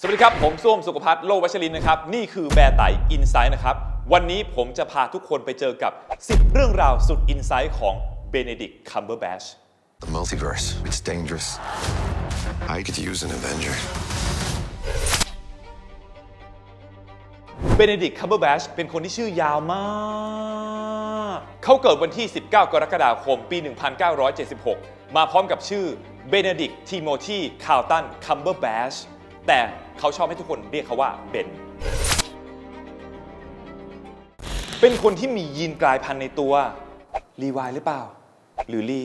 สวัสดีครับ ผมส้วมสุขพัฒน์โลวัชรินทร์นะครับ นี่คือแบร์ไต่อินไซด์นะครับ วันนี้ผมจะพาทุกคนไปเจอกับ 10 เรื่องราวสุดอินไซด์ของเบเนดิกคัมเบอร์แบช The multiverse, it's dangerous. I could use an Avenger. เบเนดิกคัมเบอร์แบชเป็นคนที่ชื่อยาวมาก เขาเกิดวันที่ 19 กรกฎาคม ปี 1976 มาพร้อมกับชื่อเบเนดิกทีโมธีคาลตันคัมเบอร์แบช แต่เขาชอบให้ทุกคนเรียกเขาว่าเบน เป็นคนที่มียีนกลายพันธุ์ในตัวรีวายหรือเปล่า หรือรี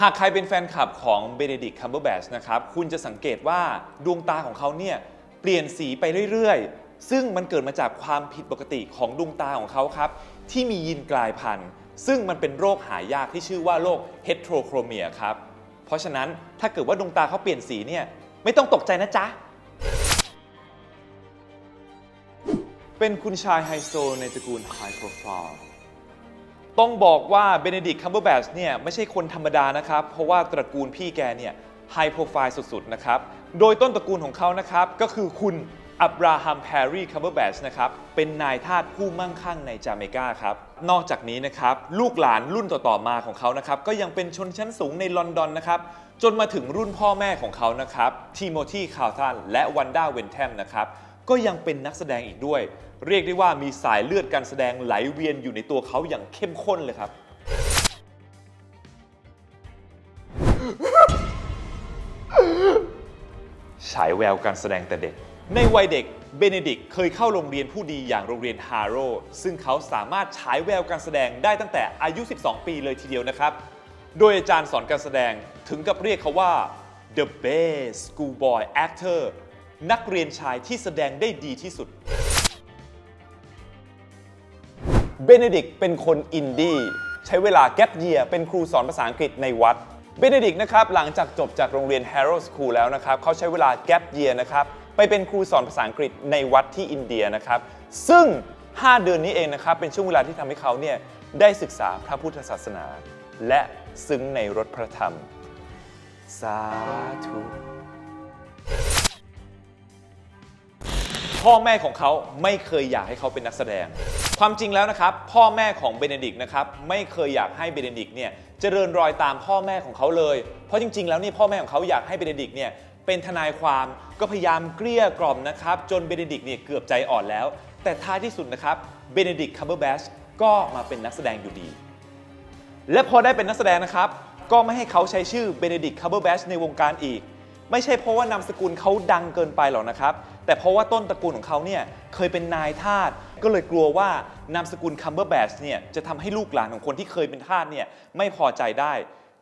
หากใครเป็นแฟนคลับของเบเนดิกคัมเบอร์แบชนะครับ คุณจะสังเกตว่าดวงตาของเขาเนี่ยเปลี่ยนสีไปเรื่อยๆ ซึ่งมันเกิดมาจากความผิดปกติของดวงตาของเขาครับ ที่มียีนกลายพันธุ์ ซึ่งมันเป็นโรคหายากที่ชื่อว่าโรคเฮตโทรโครเมียครับ เพราะฉะนั้นถ้าเกิดว่าดวงตาเขาเปลี่ยนสีเนี่ยไม่ต้องตกใจนะจ๊ะ เป็นคุณชายไฮโซในตระกูลไฮโปรไฟล์ต้องบอกว่าเบเนดิกคัมเบอร์แบชเนี่ยไม่ใช่คนธรรมดานะครับ เพราะว่าตระกูลพี่แกเนี่ยไฮโปรไฟล์สุดๆนะครับ โดยต้นตระกูลของเขานะครับ ก็คือคุณอับราฮัมแพรรี่คัมเบอร์แบชนะครับ เป็นนายทาสผู้มั่งคั่งในจาเมกาครับ นอกจากนี้นะครับ ลูกหลานรุ่นต่อ ๆ มาของเขานะครับ ก็ยังเป็นชนชั้นสูงในลอนดอนนะครับ จนมาถึงรุ่นพ่อแม่ของเขานะครับทีโมธีคาลตันและวันด้าเวนแทมนะครับ ก็ยังเป็นนักแสดงอีกด้วย เรียกได้ว่ามีสายเลือดการแสดงไหลเวียนอยู่ในตัวเขาอย่างเข้มข้นเลยครับ ฉายแววการแสดงแต่เด็ก ในวัยเด็กเบเนดิกเคยเข้าโรงเรียนผู้ดีอย่างโรงเรียนฮาโรซึ่งเขาสามารถฉายแววการแสดงได้ตั้งแต่อายุ 12 ปีเลยทีเดียวนะครับ โดยอาจารย์สอนการแสดงถึงกับเรียกเขาว่า the best schoolboy actor นักเรียนชายที่แสดงได้ดีที่สุด เบเนดิกเป็นคนอินดี้ใช้เวลาแก p เยียเป็นครูสอนภาษาอังกฤษในวัด เบเนดิกนะครับหลังจากจบจากโรงเรียน Harrow School แล้วนะครับเขาใช้เวลาแก p เยียนะครับไปเป็นครูสอนภาษาอังกฤษในวัดที่อินเดียนะครับซึ่ง 5 เดือนนี้เองนะครับเป็นช่วงเวลาที่ทำให้เขาเนี่ยได้ศึกษาพระพุทธศาสนา และซึ้งในรถพระธรรม สาธุ พ่อแม่ของเขาไม่เคยอยากให้เขาเป็นนักแสดง ความจริงแล้วนะครับ พ่อแม่ของเบเนดิกนะครับไม่เคยอยากให้เบเนดิกเนี่ยเจริญรอยตามพ่อแม่ของเขาเลย เพราะจริง ๆ แล้วนี่พ่อแม่ของเขาอยากให้เบเนดิกเนี่ยเป็นทนายความก็พยายามเกลี้ยกล่อมนะครับ จนเบเนดิกเนี่ยเกือบใจอ่อนแล้ว แต่ท้ายที่สุดนะครับเบเนดิกคัมเบอร์แบชก็มาเป็นนักแสดงอยู่ดี และพอได้เป็นนักแสดงนะครับ ก็ไม่ให้เขาใช้ชื่อเบเนดิกคัมเบอร์แบชในวงการอีก ไม่ใช่เพราะว่านามสกุลเขาดังเกินไปหรอกนะครับ แต่เพราะว่าต้นตระกูลของเขาเนี่ยเคยเป็นนายทาสก็เลยกลัวว่านามสกุลคัมเบอร์แบชเนี่ยจะทำให้ลูกหลานของคนที่เคยเป็นทาสเนี่ยไม่พอใจได้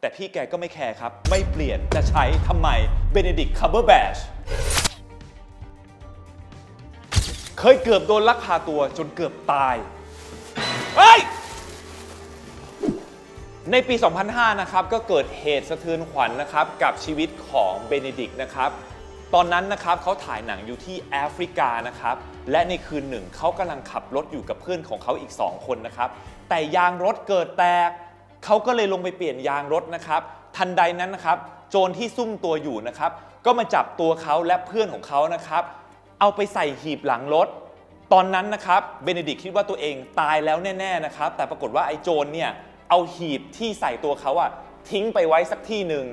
แต่พี่แกก็ไม่แคร์ครับ ไม่เปลี่ยนจะใช้ทำไมเบเนดิกคัมเบอร์แบชเคยเกือบโดนลักพาตัวจนเกือบตายเฮ้ยในปี 2005 นะครับ ก็เกิดเหตุสะเทือนขวัญนะครับ กับชีวิตของเบเนดิกนะครับ ตอนนั้นนะครับเขาถ่ายหนังอยู่ที่แอฟริกานะครับ และในคืนหนึ่งเขากำลังขับรถอยู่กับเพื่อนของเขาอีก 2 คนนะครับ แต่ยางรถเกิดแตก เขาก็เลยลงไปเปลี่ยนยางรถนะครับ ทันใดนั้นนะครับ โจรที่ซุ่มตัวอยู่นะครับ ก็มาจับตัวเขาและเพื่อนของเขานะครับ เอาไปใส่หีบหลังรถ ตอนนั้นนะครับเบเนดิกคิดว่าตัวเองตายแล้วแน่ๆนะครับ แต่ปรากฏว่าไอ้โจรเนี่ยเอาหีบที่ใส่ตัวเขาอะทิ้งไปไว้สักที่หนึ่ง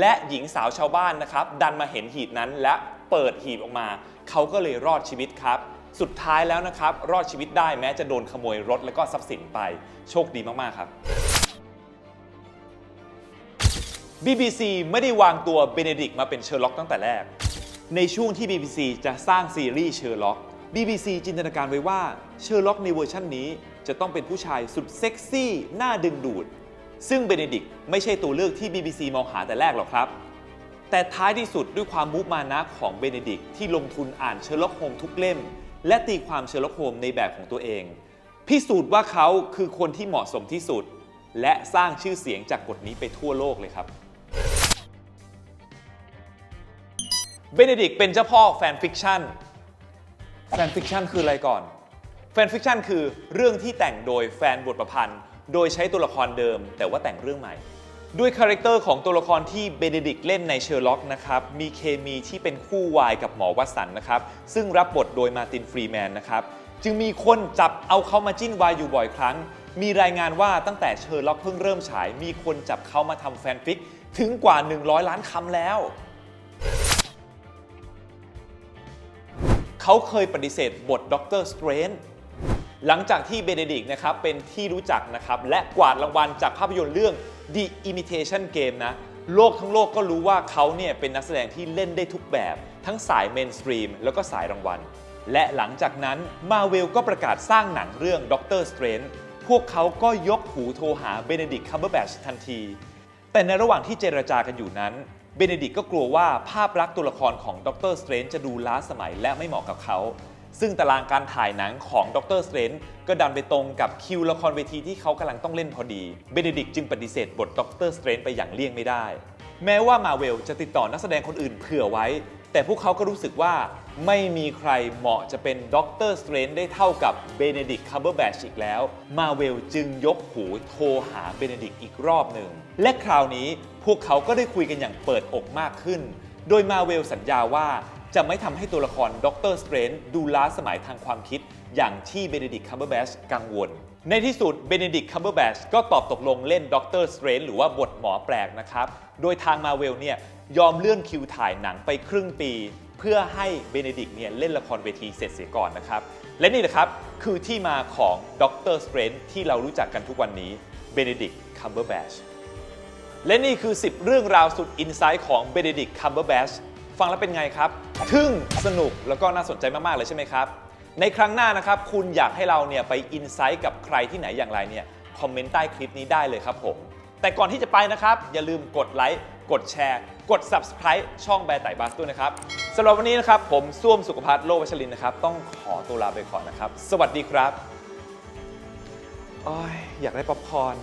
และหญิงสาวชาวบ้านนะครับ ดันมาเห็นหีบนั้นและเปิดหีบออกมา เขาก็เลยรอดชีวิตครับ สุดท้ายแล้วนะครับ รอดชีวิตได้แม้จะโดนขโมยรถและก็ทรัพย์สินไป โชคดีมาก ๆ ครับ BBC ไม่ได้วางตัวเบเนดิกมาเป็นเชอร์ล็อกตั้งแต่แรก ในช่วงที่ BBC จะสร้างซีรีส์เชอร์ล็อก BBC จินตนาการไว้ว่าเชอร์ล็อกในเวอร์ชันนี้จะต้องเป็นผู้ชายสุดเซ็กซี่ น่าดึงดูด ซึ่งเบเนดิกไม่ใช่ตัวเลือกที่ BBC มองหาแต่แรกหรอกครับ แต่ท้ายที่สุดด้วยความมุมานะของเบเนดิกที่ลงทุนอ่านเชอร์ล็อกโฮมทุกเล่ม และตีความเชอร์ล็อกโฮมในแบบของตัวเอง พิสูจน์ว่าเขาคือคนที่เหมาะสมที่สุด และสร้างชื่อเสียงจากบทนี้ไปทั่วโลกเลยครับเบเนดิกเป็นเจ้าพ่อแฟนฟิกชันแฟนฟิกชันคืออะไรก่อน แฟนฟิกชันคือเรื่องที่แต่งโดยแฟนบทประพันธ์ โดยใช้ตัวละครเดิม แต่ว่าแต่งเรื่องใหม่ ด้วยคาแรคเตอร์ของตัวละครที่เบเนดิกเล่นในเชอร์ล็อกนะครับมีเคมีที่เป็นคู่วายกับหมอวัสันนะครับซึ่งรับบทโดยมาตินฟรีแมนนะครับจึงมีคนจับเอาเขามาจิ้นวายอยู่บ่อยครั้ง มีรายงานว่าตั้งแต่เชอร์ล็อกเพิ่งเริ่มฉาย มีคนจับเขามาทำแฟนฟิกถึงกว่า 100 ล้านคำแล้ว เขาเคยปฏิเสธบทด็อกเตอร์สเตรน หลังจากที่เบเนดิกนะครับเป็นที่รู้จักนะครับและกวาดรางวัลจากภาพยนตร์เรื่อง The Imitation Game นะโลกทั้งโลกก็รู้ว่าเขาเนี่ยเป็นนักแสดงที่เล่นได้ทุกแบบ ทั้งสายเมนสตรีมแล้วก็สายรางวัล และหลังจากนั้นมาเวลก็ประกาศสร้างหนังเรื่องด็อกเตอร์สเตรนพวกเขาก็ยกหูโทรหาเบเนดิกคัมเบอร์แบชทันที แต่ในระหว่างที่เจรจากันอยู่นั้นเบเนดิกก็กลัวว่าภาพลักษณ์ตัวละครของด็อกเตอร์สเตรนจะดูล้าสมัยและไม่เหมาะกับเขา ซึ่งตารางการถ่ายหนังของด็อกเตอร์สเตรนก็ดันไปตรงกับคิวละครเวทีที่เขากำลังต้องเล่นพอดี เบเนดิกจึงปฏิเสธบทด็อกเตอร์สเตรนไปอย่างเลี่ยงไม่ได้ แม้ว่ามาเวลจะติดต่อนักแสดงคนอื่นเผื่อไว้ แต่พวกเขาก็รู้สึกว่าไม่มีใครเหมาะจะเป็นด็อกเตอร์สเตรนได้เท่ากับเบเนดิกคัมเบอร์แบชอีกแล้ว มาเวลจึงยกหูโทรหาเบเนดิกอีกรอบหนึ่ง และคราวนี้พวกเขาก็ได้คุยกันอย่างเปิดอกมากขึ้น โดยมาเวลสัญญาว่า จะไม่ทำให้ตัวละครด็อกเตอร์สเตรนดูล้าสมัยทางความคิด อย่างที่เบเนดิกคัมเบอร์แบชกังวล ในที่สุดเบเนดิกคัมเบอร์แบชก็ตอบตกลงเล่นด็อกเตอร์สเตรนหรือว่าบทหมอแปลกนะครับ โดยทางมาเวลเนี่ยยอมเลื่อนคิวถ่ายหนังไปครึ่งปี เพื่อให้เบเนดิกเนี่ยเล่นละครเวทีเสร็จเสียก่อนนะครับ และนี่แหละครับคือที่มาของด็อกเตอร์สเตรนที่เรารู้จักกันทุกวันนี้เบเนดิกคัมเบอร์แบชและนี่คือ 10 เรื่องราวสุดอินไซต์ของเบเนดิกคัมเบอร์แบช ฟังแล้วเป็นไงครับ ทึ่ง สนุก แล้วก็น่าสนใจมาก ๆ เลยใช่ไหมครับ ในครั้งหน้านะครับ คุณอยากให้เราเนี่ยไปอินไซต์กับใครที่ไหนอย่างไรเนี่ย คอมเมนต์ใต้คลิปนี้ได้เลยครับผม แต่ก่อนที่จะไปนะครับ อย่าลืมกดไลค์ กดแชร์ กด Subscribe ช่องแบร์ไต่บัสด้วยนะครับสำหรับวันนี้นะครับ ผมส้วมสุขภัทรโลวัชรินนะครับ ต้องขอตัวลาไปก่อนนะครับ สวัสดีครับ โอ้ยอยากได้ป๊อปคอร์น